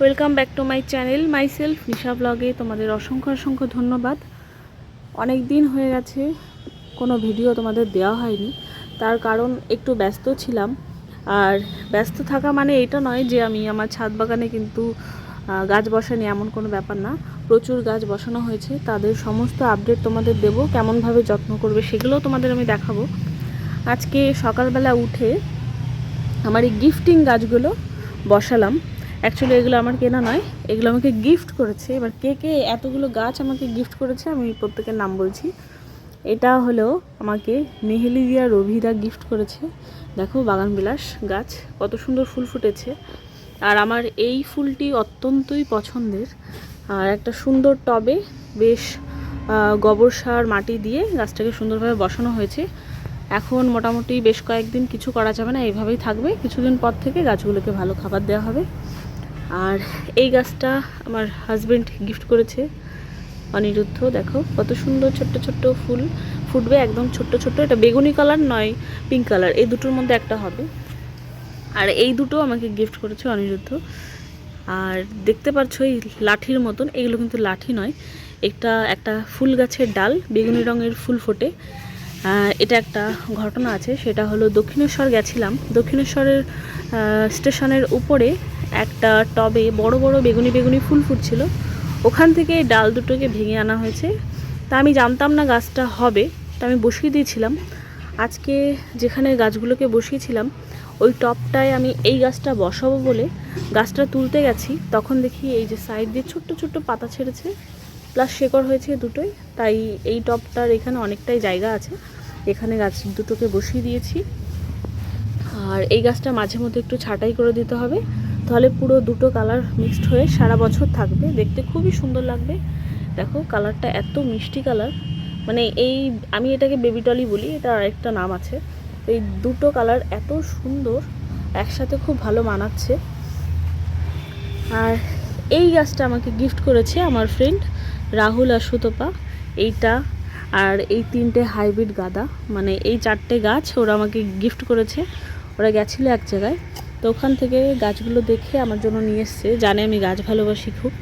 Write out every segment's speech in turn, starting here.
Welcome back to my channel myself Nisha ব্লগে তোমাদের অসংখ্য অসংখ্য ধন্যবাদ। অনেক দিন হয়ে গেছে, কোনো ভিডিও তোমাদের দেওয়া হয়নি। তার কারণ একটু ব্যস্ত ছিলাম। আর ব্যস্ত থাকা মানে এটা নয় যে আমি আমার ছাদ বাগানে কিন্তু গাছ বসানি এমন কোনো ব্যাপার না। প্রচুর গাছ বসানো হয়েছে, তাদের সমস্ত আপডেট তোমাদের দেবো, কেমনভাবে যত্ন করবে সেগুলোও তোমাদের আমি দেখাবো। আজকে সকালবেলা উঠে আমার এই গিফটিং গাছগুলো বসালাম। অ্যাকচুয়ালি এগুলো আমার কেনা নয়। এগুলো আমাকে গিফট করেছে। এবার কে কে এতগুলো গাছ আমাকে গিফট করেছে, আমি প্রত্যেকের নাম বলছি। এটা হলো আমাকে মেহেলিদিয়া রবিদা গিফট করেছে। দেখো, বাগানবিলাস গাছ, কত সুন্দর ফুল ফুটেছে। আর আমার এই ফুলটি অত্যন্তই পছন্দের। আর একটা সুন্দর টবে বেশ গোবর সার, মাটি দিয়ে গাছটাকে সুন্দরভাবে বসানো হয়েছে। এখন মোটামুটি বেশ কয়েকদিন কিছু করা যাবে না এইভাবেই থাকবে। কিছুদিন পর থেকে গাছগুলোকে ভালো খাবার দেওয়া হবে। আর এই গাছটা আমার হাজবেন্ড গিফট করেছে অনিরুদ্ধ, দেখো কত সুন্দর ছোট্ট ছোট্ট ফুল ফুটবে, একদম ছোট্ট ছোট্ট, এটা বেগুনি কালার নয় পিঙ্ক কালার এই দুটোর মধ্যে একটা হবে। আর এই দুটো আমাকে গিফট করেছে অনিরুদ্ধ। আর দেখতে পাচ্ছ এই লাঠির মতন, এগুলো কিন্তু লাঠি নয় একটা একটা ফুল গাছের ডাল, বেগুনি রঙের ফুল ফোটে। এটা একটা ঘটনা আছে, সেটা হলো দক্ষিণেশ্বর গেছিলাম, দক্ষিণেশ্বরের স্টেশনের উপরে একটা টবে বড় বড় বেগুনি বেগুনি ফুল ফুটছিল। ওখান থেকে ডাল দুটোকে ভেঙে আনা হয়েছে। তা আমি জানতাম না গাছটা হবে, তা আমি বসিয়ে দিয়েছিলাম। আজকে যেখানে গাছগুলোকে বসিয়েছিলাম, ওই টপটায় আমি এই গাছটা বসাবো বলে গাছটা তুলতে গেছি। তখন দেখি এই যে সাইড দিয়ে ছোট্ট ছোট্ট পাতা ছেড়েছে প্লাস শেকড় হয়েছে দুটোই। তাই এই টপটার এখানে অনেকটাই জায়গা আছে। এখানে গাছ দুটোকে বসিয়ে দিয়েছি। আর এই গাছটা মাঝে মধ্যে একটু ছাঁটাই করে দিতে হবে। তাহলে পুরো দুটো কালার মিক্সড হয়ে সারা বছর থাকবে। দেখতে খুবই সুন্দর লাগবে। দেখো, কালারটা এত মিষ্টি কালার। মানে এই, আমি এটাকে বেবি টলি বলি এটা আরেকটা নাম আছে। এই দুটো কালার এত সুন্দর, একসাথে খুব ভালো মানাচ্ছে। আর এই গাছটা আমাকে গিফট করেছে আমার ফ্রেন্ড রাহুল আর সুতপা। এইটা আর এই তিনটে হাইব্রিড গাদা। মানে এই চারটে গাছ ওরা আমাকে গিফট করেছে। ওরা গেছিল এক জায়গায়। তো ওখান থেকে গাছগুলো দেখে আমার জন্য নিয়ে এসছে। জানে আমি গাছ ভালোবাসি খুব।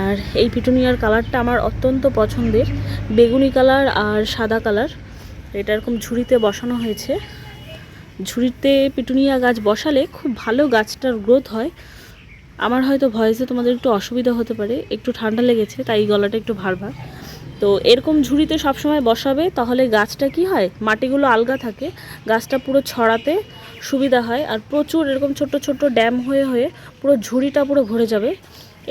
আর এই পিটুনিয়ার কালারটা আমার অত্যন্ত পছন্দের। বেগুনি কালার আর সাদা কালার। এটা এরকম ঝুড়িতে বসানো হয়েছে। ঝুড়িতে পিটুনিয়া গাছ বসালে খুব ভালো গাছটার গ্রোথ হয়। আমার হয়তো ভয়েসে তোমাদের একটু অসুবিধা হতে পারে, একটু ঠান্ডা লেগেছে, তাই গলাটা একটু ভার ভার তো এরকম ঝুড়িতে সবসময় বসাবে, তাহলে গাছটা কি হয়? মাটিগুলো আলগা থাকে, গাছটা পুরো ছড়াতে সুবিধা হয়, আর প্রচুর এরকম ছোট ছোট ড্যাম হয়ে হয়ে পুরো ঝুড়িটা পুরো ভরে যাবে।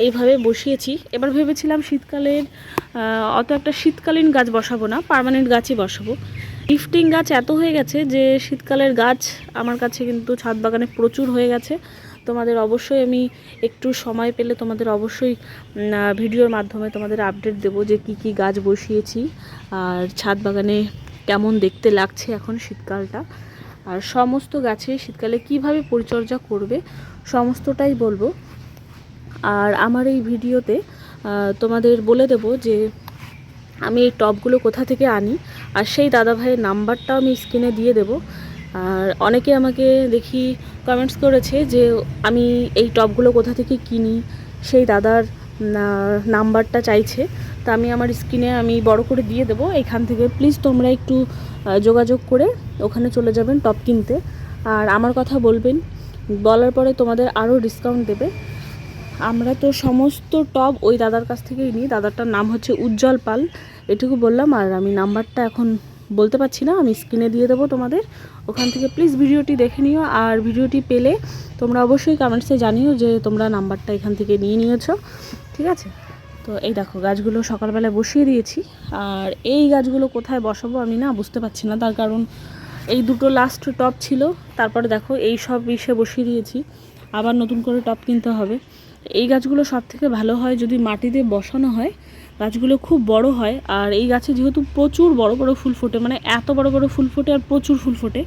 এইভাবে বসিয়েছি। এবার ভেবেছিলাম শীতকালের অত একটা শীতকালীন গাছ বসাবো না, পার্মানেন্ট গাছই বসাবো। লিফটিং গাছ এত হয়ে গেছে যে শীতকালের গাছ আমার কাছে কিন্তু ছাদ বাগানে প্রচুর হয়ে গেছে। তোমাদের অবশ্যই আমি একটু সময় পেলে তোমাদের অবশ্যই ভিডিওর মাধ্যমে তোমাদের আপডেট দেবো যে কি কি গাছ বসিয়েছি, আর ছাদ বাগানে কেমন দেখতে লাগছে এখন শীতকালটা। আর সমস্ত গাছে শীতকালে কীভাবে পরিচর্যা করবে সমস্তটাই বলব। আর আমার এই ভিডিওতে তোমাদের বলে দেব যে আমি এই টপগুলো কোথা থেকে আনি, আর সেই দাদাভাইয়ের নাম্বারটাও আমি স্ক্রিনে দিয়ে দেব। আর অনেকে আমাকে দেখি কমেন্টস করেছে যে আমি এই টপগুলো কোথা থেকে কিনি, সেই দাদার নাম্বারটা চাইছে। তা আমি আমার স্ক্রিনে আমি বড় করে দিয়ে দেবো, এখান থেকে প্লিজ তোমরা একটু যোগাযোগ করে ওখানে চলে যাবেন টপ কিনতে। আর আমার কথা বলবেন, বলার পরে তোমাদের আরও ডিসকাউন্ট দেবে। আমরা তো সমস্ত টপ ওই দাদার কাছ থেকেই নিই, দাদারটার নাম হচ্ছে উজ্জ্বল পাল, এটুকু বললাম। আর আমি নাম্বারটা এখন বলতে পারছি না, আমি স্ক্রিনে দিয়ে দেবো তোমাদের। ওখান থেকে প্লিজ ভিডিওটি দেখে নিও, আর ভিডিওটি পেলে তোমরা অবশ্যই কমেন্টসে জানিও যে তোমরা নাম্বারটা এখান থেকে নিয়ে নিয়েছো, ঠিক আছে? তো এই দেখো, গাছগুলো সকালবেলা বসিয়ে দিয়েছি, আর এই গাছগুলো কোথায় বসাবো আমি না বুঝতে পারছি না, তার কারণ এই দুটো লাস্ট টপ ছিল, তারপরে দেখো এই সব ইসে বসিয়ে দিয়েছি, আবার নতুন করে টপ কিনতে হবে। এই গাছগুলো সব থেকে ভালো হয় যদি মাটিতে বসানো হয় গাছগুলো খুব বড় হয়, আর এই গাছে যেহেতু প্রচুর বড় বড় ফুল ফোটে মানে এত বড় বড় ফুল ফোটে আর প্রচুর ফুল ফোটে,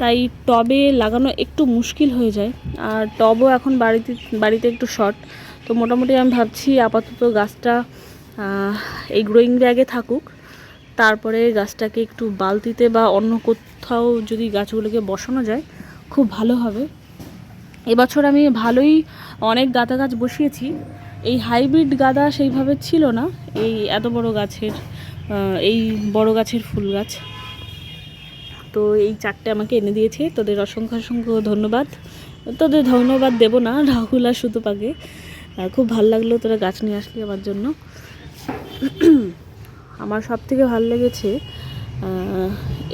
তাই টবে লাগানো একটু মুশকিল হয়ে যায়। আর টবও এখন বাড়িতে বাড়িতে একটু শর্ট তো মোটামুটি আমি ভাবছি আপাতত গাছটা এই গ্রোয়িং ব্যাগে থাকুক, তারপরে গাছটাকে একটু বালতিতে বা অন্য কোথাও যদি গাছগুলোকে বসানো যায়, খুব ভালো হবে। এবছর আমি ভালোই অনেক গাঁদা গাছ বসিয়েছি এই হাইব্রিড গাঁদা সেইভাবে ছিল না, এই এত বড় গাছের এই বড় গাছের ফুল গাছ। তো এই চারটে আমাকে এনে দিয়েছে, তোদের অসংখ্য অসংখ্য ধন্যবাদ। তোদের ধন্যবাদ দেব না, রাহুল আর সুতোপাকে খুব ভালো লাগল তোরা গাছ নিয়ে আসলি আমার জন্য। আমার সব থেকে ভালো লেগেছে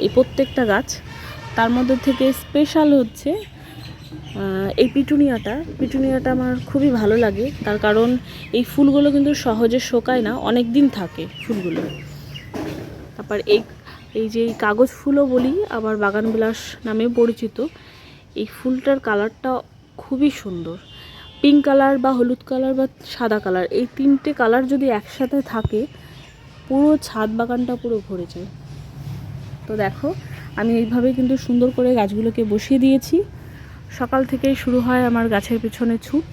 এই প্রত্যেকটা গাছ। তার মধ্যে থেকে স্পেশাল হচ্ছে এই পিটুনিয়াটা পিটুনিয়াটা আমার খুবই ভালো লাগে। তার কারণ এই ফুলগুলো কিন্তু সহজে শোকায় না অনেক দিন থাকে ফুলগুলো। তারপর এই এই যে কাগজ ফুলও বলি, আবার বাগান বিলাস নামেও পরিচিত, এই ফুলটার কালারটা খুবই সুন্দর। পিঙ্ক কালার বা হলুদ কালার বা সাদা কালার, এই তিনটে কালার যদি একসাথে থাকে, পুরো ছাদ বাগানটা পুরো ভরে যায়। তো দেখো, আমি এইভাবে কিন্তু সুন্দর করে গাছগুলোকে বসিয়ে দিয়েছি। সকাল থেকেই শুরু হয় আমার গাছের পিছনে ছুট।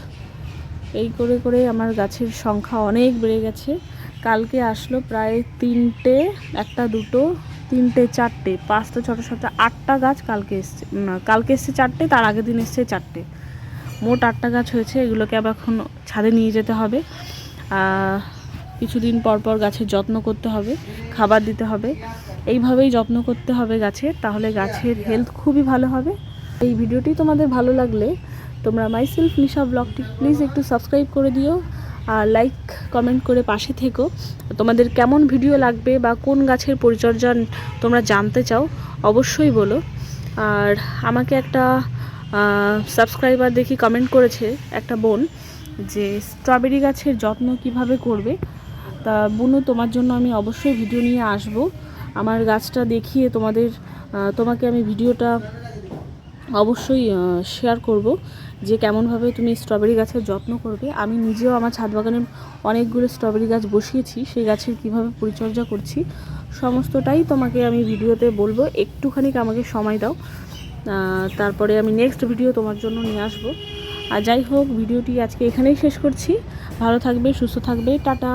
এই করে করে আমার গাছের সংখ্যা অনেক বেড়ে গেছে। কালকে আসলো প্রায় তিনটে, একটা দুটো, তিনটে, চারটে, পাঁচটা, ছটা, সাতটা, আটটা গাছ কালকে এসছে কালকে এসছে চারটে, তার আগের দিন এসছে চারটে। মোট আটটা গাছ হয়েছে, এগুলোকে আবার এখন ছাদে নিয়ে যেতে হবে। কিছুদিন পর পর গাছের যত্ন করতে হবে, খাবার দিতে হবে। এইভাবেই যত্ন করতে হবে গাছের, তাহলে গাছের হেলথ খুবই ভালো হবে। এই ভিডিওটি তোমাদের ভালো লাগলে তোমরা মাইসেলফ নিশা ব্লগটি প্লিজ একটু সাবস্ক্রাইব করে দিও আর লাইক কমেন্ট করে পাশে থেকো। তোমাদের কেমন ভিডিও লাগবে বা কোন গাছের পরিচর্যা তোমরা জানতে চাও অবশ্যই বলো। আর আমাকে একটা সাবস্ক্রাইবার দেখি কমেন্ট করেছে একটা বোন যে স্ট্রবেরি গাছের যত্ন কীভাবে করবে? তা বুনু, তোমার জন্য আমি অবশ্যই ভিডিও নিয়ে আসব। আমার গাছটা দেখিয়ে তোমাদের তোমাকে আমি ভিডিওটা অবশ্যই শেয়ার করব যে কেমনভাবে তুমি স্ট্রবেরি গাছের যত্ন করবে। আমি নিজেও আমার ছাদ বাগানে অনেকগুলো স্ট্রবেরি গাছ বসিয়েছি, সেই গাছের কীভাবে পরিচর্যা করছি, সমস্তটাই তোমাকে আমি ভিডিওতে বলব। একটুখানি আমাকে সময় দাও তারপরে আমি নেক্সট ভিডিও তোমার জন্য নিয়ে আসব। আর যাই হোক, ভিডিওটি আজকে এখানেই শেষ করছি। ভালো থাকবে, সুস্থ থাকবে, টাটা।